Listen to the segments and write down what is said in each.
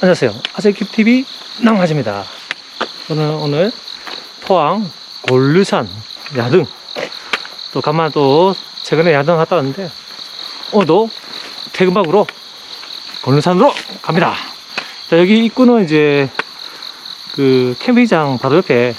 안녕하세요. 아재킵TV 낭만입니다. 저는 오늘 포항 골류산 야등 또 간만에 또 최근에 야등 갔다 왔는데 오늘도 퇴근박으로 골류산으로 갑니다. 자, 여기 입구는 이제 그 캠핑장 바로 옆에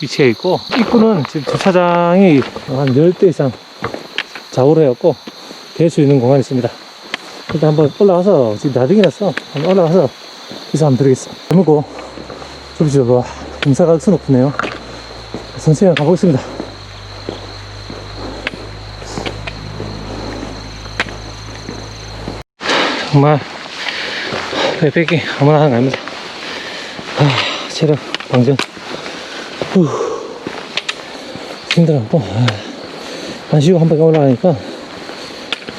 위치해 있고 입구는 지금 주차장이 한 10대 이상 좌우로 해갖고 될 수 있는 공간이 있습니다. 일단 한번 올라가서 지금 나등이라서 한번 올라가서 기사 한번 드리겠습니다. 잘 먹고 저기 와 인사가 억수 높네요. 선생님 가보겠습니다. 정말 백백이 아무나 하는 거 아닙니다. 아, 체력 방전. 후. 힘들어. 어, 아, 안 쉬고 한 바퀴 올라가니까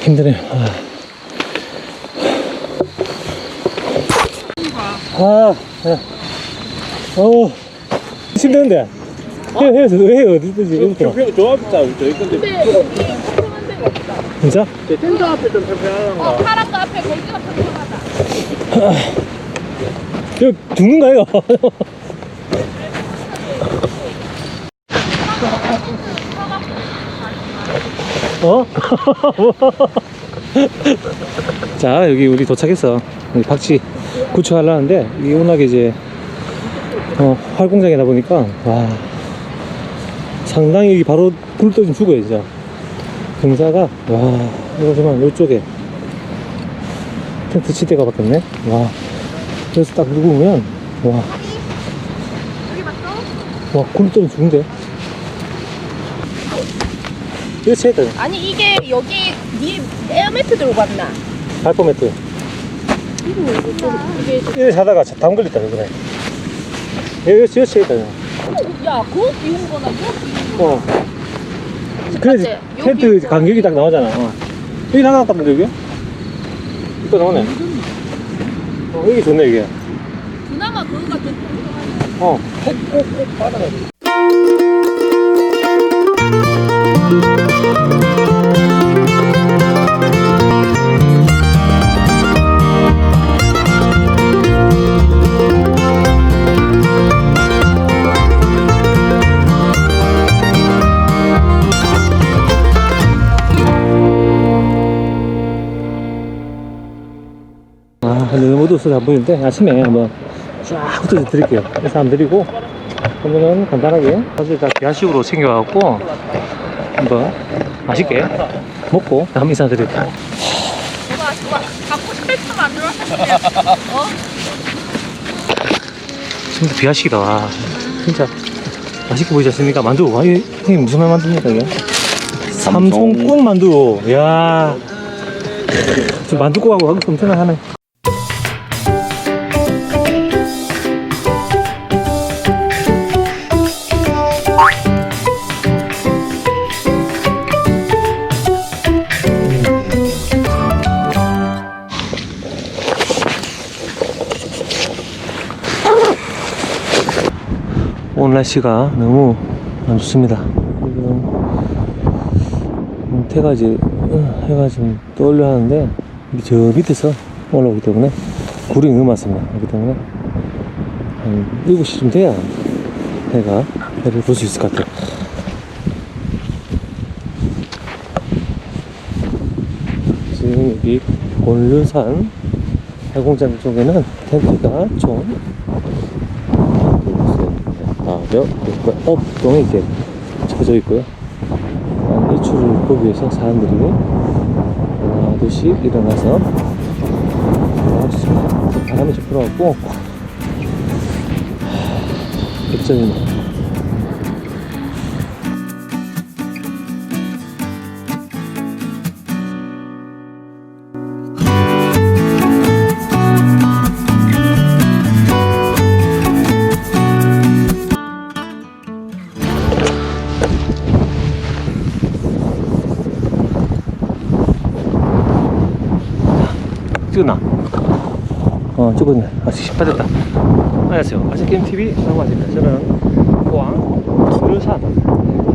힘드네요. 아. 아, 네. 어우, 힘드는데. 해, 해, 해, 어디 있지? 여기부터. 표 조합자 저희 건데 진짜? 저 텐트 앞에 좀 어, 거 파란 거 앞에 거기가 평평하다. 여기 죽는 거예요? 어? 자, 여기 우리 도착했어. 박쥐 구축하려는데, 이게 워낙에 이제, 어, 활공장이다 보니까, 와, 상당히 바로 굴 떨어지면 죽어요, 진짜. 경사가, 와, 이거 정말 이쪽에 텐트 치대가 바뀌었네. 와. 그래서 딱 누구면 와? 와, 굴뚝 죽는데? 이거 채다 아니 이게 여기 니 에어매트 들고 갔나? 발포 매트. 이게 자다가 담 걸렸다, 그래. 이거, 이거 채다 야 그거 비운 거나 이거 비운 거. 어. 그래야지 맞지? 텐트 여기 간격이 딱 나오잖아. 어. 여기 나갔다는데, 여기? 이거 나오네. 어, 여기 좋네, 이게. 그나마 그거가. 어. 아, 근 데 너무 어두워서 안 보이는데 아침에 한번 쫙 흩어져 드릴게요. 한번 드리고 그러면은 간단하게 사실 다 비아식으로 챙겨갖고 한번 맛있게 먹고 한번 인사 드릴게요. 좋아 좋아. 갖고 때 만들었으면. 어? 진짜 비아식이다. 와. 진짜 맛있게 보이지 않습니까? 만두. 와, 이게 형님 무슨 말 만두입니까 이게? 삼송국 만두. 저 만두국하고 하고 엄청나게 하네. 오늘 날씨가 너무 안 좋습니다. 지금 태가 이제 어, 해가 좀 떠올려 하는데 저 밑에서 올라오기 때문에 굴이 너무 많습니다. 그렇기 때문에 한 7시쯤 돼야 해가 해를 볼 수 있을 것 같아요. 지금 여기 곤륜산 해공장 쪽에는 텐트가 총 아, 몇, 몇, 업 동에 이렇게 쳐져 있고요. 아, 일출을 보기 위해서 사람들이 하나, 둘씩 일어나서. 바람이 좀 불어갖고, 역전이 어, 찍었네. 아, 빠졌다. 안녕하세요. 아시게임TV 상관입니다. 저는 포항 수류산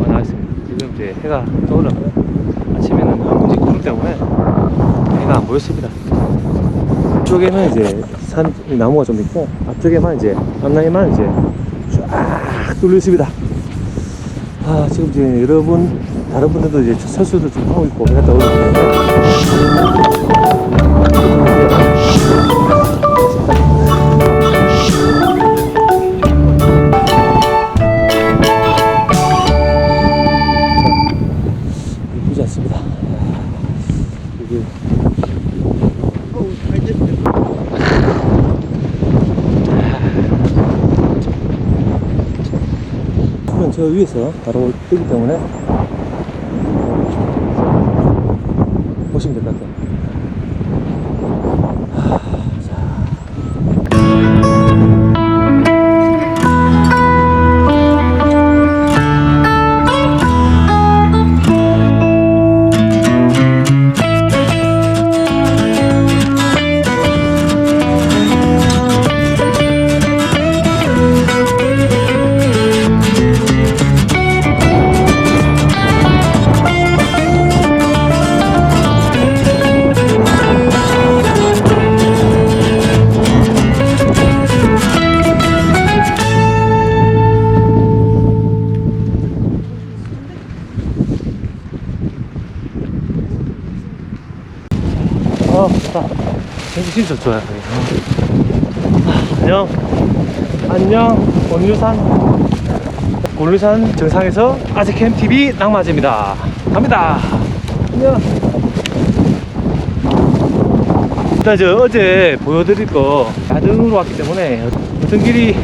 나와 있습니다. 지금 이제 해가 떠오르고요. 아침에는 항문지 구름 때문에 해가 안 보였습니다. 쭉 뒤쪽에는 이제 산 나무가 좀 있고 앞쪽에만 이제 앞라인만 이제 쫙 뚫려 있습니다. 아 지금 이제 여러분 다른 분들도 이제 설수도 좀 하고 있고 그랬다 오는데 저 위에서 바로 뜨기 때문에 天气 진짜 좋아요. 안녕. 안녕. 곤류산. 곤류산 정상에서 아재캠 TV 낭마즈입니다. 갑니다. 안녕. 일단 저 어제 보여드릴 거 야등으로 왔기 때문에 어떤 길이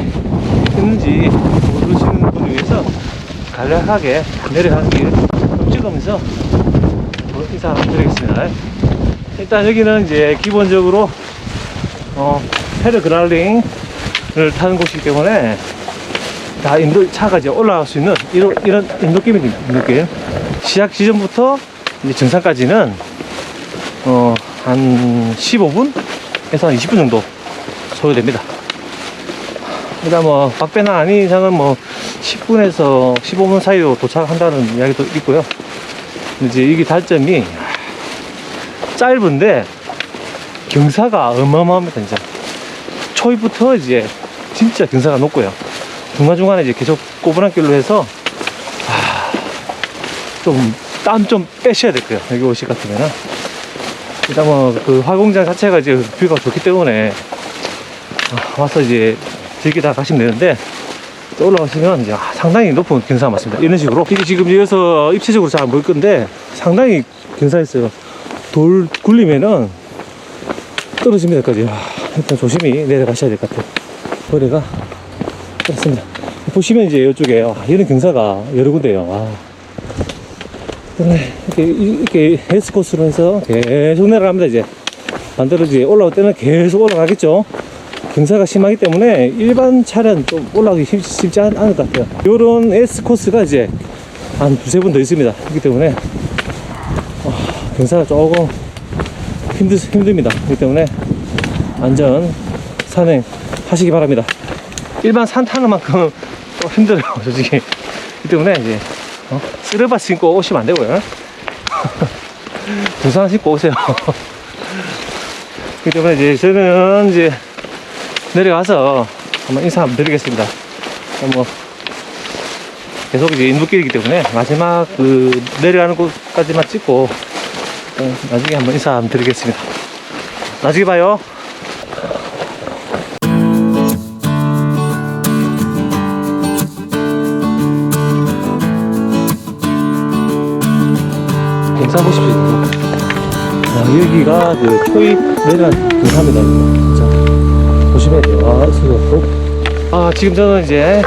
있는지 모르시는 분 위해서 간략하게 내려가는 길 찍으면서 뭐 인사 드리겠습니다. 일단 여기는 이제 기본적으로 어, 패러그라일링을 타는 곳이기 때문에 다 인도 차가 이제 올라갈 수 있는 이런 이런 인도길입니다. 인도길 시작 지점부터 이제 정상까지는 어, 한 15분에서 한 20분 정도 소요됩니다. 일단 뭐 박배나 아닌 이상은 뭐 10분에서 15분 사이로 도착한다는 이야기도 있고요. 이제 이게 달점이 짧은데 경사가 어마어마합니다 진짜. 초입부터 이제 진짜 경사가 높고요. 중간중간에 이제 계속 꼬부란 길로 해서 좀땀 좀 빼셔야 될 거예요. 여기 오실 것 같으면은. 일단 뭐 그 화공장 자체가 이제 뷰가 좋기 때문에 아, 와서 이제 즐기다 가시면 되는데 또 올라가시면 이제 상당히 높은 경사가 맞습니다. 이런 식으로. 이게 지금 여기서 입체적으로 잘 안 보일 건데 상당히 경사있어요 돌 굴리면은 떨어집니다 까지. 일단 조심히 내려가셔야 될 것 같아요. 거리가 그렇습니다. 보시면 이제 이쪽에 아, 이런 경사가 여러 군데요. 아. 그래, 이렇게, 이렇게 S 코스로 해서 계속 내려갑니다 이제. 반대로 이제 올라올 때는 계속 올라가겠죠. 경사가 심하기 때문에 일반 차량 좀 올라가기 쉽, 쉽지 않, 않을 것 같아요. 요런 S 코스가 이제 한 두세 번 더 있습니다. 그렇기 때문에 경사가 조금 힘들, 힘듭니다. 그렇기 때문에 안전 산행 하시기 바랍니다. 일반 산 타는 만큼 좀 힘들어요, 솔직히. 그렇기 때문에 이제, 어? 쓰레바 신고 오시면 안 되고요. 등산 신고 오세요. 그렇기 때문에 이제 저는 이제 내려가서 한번 인사 한번 드리겠습니다. 뭐, 계속 이제 인도길이기 때문에 마지막 그 내려가는 곳까지만 찍고 어, 나중에 한번 인사 한번 드리겠습니다. 나중에 봐요. 경사 보십시오. 아, 여기가 그 초입 내려간 경사입니다. 자, 조심해야 돼요. 아, 서로. 아, 지금 저는 이제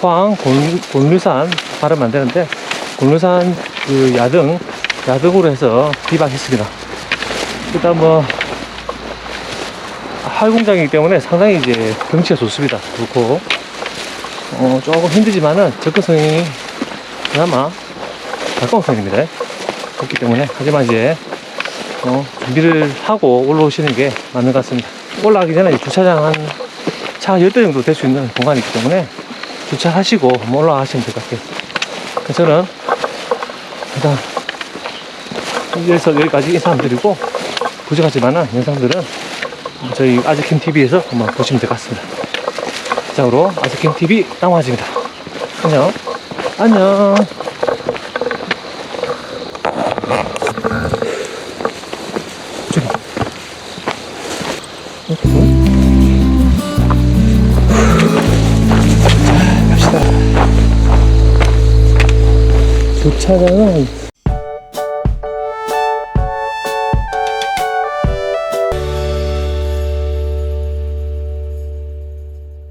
포항 곤, 곤류산 발음 안 되는데, 곤류산 그 야등 야등으로 해서 비박했습니다. 일단 뭐 활공장이기 때문에 상당히 이제 경치가 좋습니다. 좋고 어, 조금 힘들지만은 접근성이 그나마 가까운 편입니다. 그렇기 때문에 하지만 이제 어, 준비를 하고 올라오시는 게 맞는 것 같습니다. 올라가기 전에 주차장 한 차 10대 정도 될 수 있는 공간이기 때문에 주차하시고 올라가시면 될 것 같아요. 저는 일단 여기서 여기까지 인사드리고 부족하지만은 영상들은 저희 아즈킴 TV에서 한번 보시면 될 것 같습니다. 이상으로 아즈킴 TV 낭만입니다. 안녕. 안녕. 자, 갑시다. 주차장은